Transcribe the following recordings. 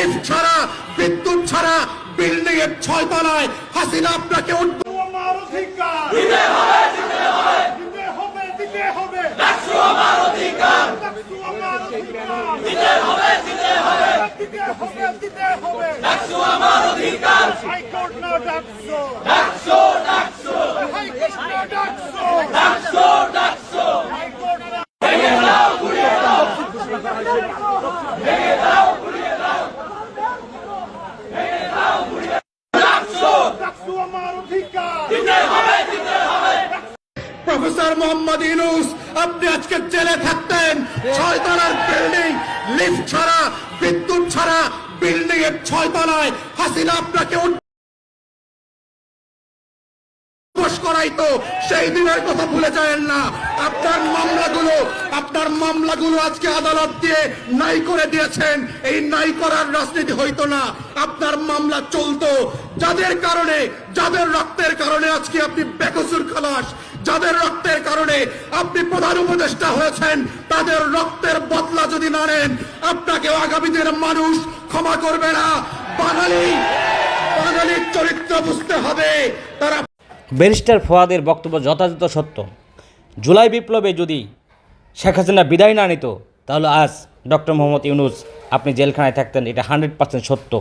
Lift ছাড়া বিদ্যুৎ ছাড়া বিল্ডিং এর ছয় তলায় হাসিনা আপনাকে উঠতে আমার অধিকার। দিতে হবে দিতে হবে। দিতে হবে দিতে হবে। ডাকসু আমার অধিকার। ডাকসু আমার অধিকার। দিতে হবে প্রফেসর মোহাম্মদ ইউনুস, আপনি আজকে জেলে থাকতেন। ছয় তলার বিল্ডিং লিফট ছাড়া, বিদ্যুৎ ছাড়া বিল্ডিং এর ছয় তলায় হাসিনা আপনাকে করাইতো সেই দিনের কথা ভুলে যায়েন না। আপনার মামলাগুলো আপনার মামলাগুলো আজকে আদালত দিয়ে নাই করে দিয়েছেন। এই নাই করার রাজনীতি হইতো না। আপনার মামলা চলতো। যাদের কারণে, যাদের রক্তের কারণে আজকে আপনি বেকসুর খালাস। যাদের রক্তের কারণে আপনি প্রধান উপদেষ্টা হয়েছেন, তাদের রক্তের বদলা যদি না নেন আপনাকে আগামী দিনের মানুষ ক্ষমা করবে না। বাঙালি, বাঙালির চরিত্র বুঝতে হবে, তারা ব্যারিস্টার ফোয়াদের বক্তব্য যথাযথ সত্য। জুলাই বিপ্লবে যদি শেখ হাসিনা বিদায় না নিত, তাহলে আজ ডক্টর মোহাম্মদ ইউনুস আপনি জেলখানায় থাকতেন, এটা হান্ড্রেড পার্সেন্ট সত্য।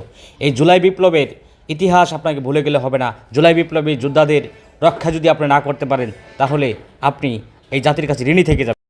এই জুলাই বিপ্লবের ইতিহাস আপনাকে ভুলে গেলে হবে না। জুলাই বিপ্লবী যোদ্ধাদের রক্ষা যদি আপনি না করতে পারেন তাহলে আপনি এই জাতির কাছে ঋণী থেকে যাবেন।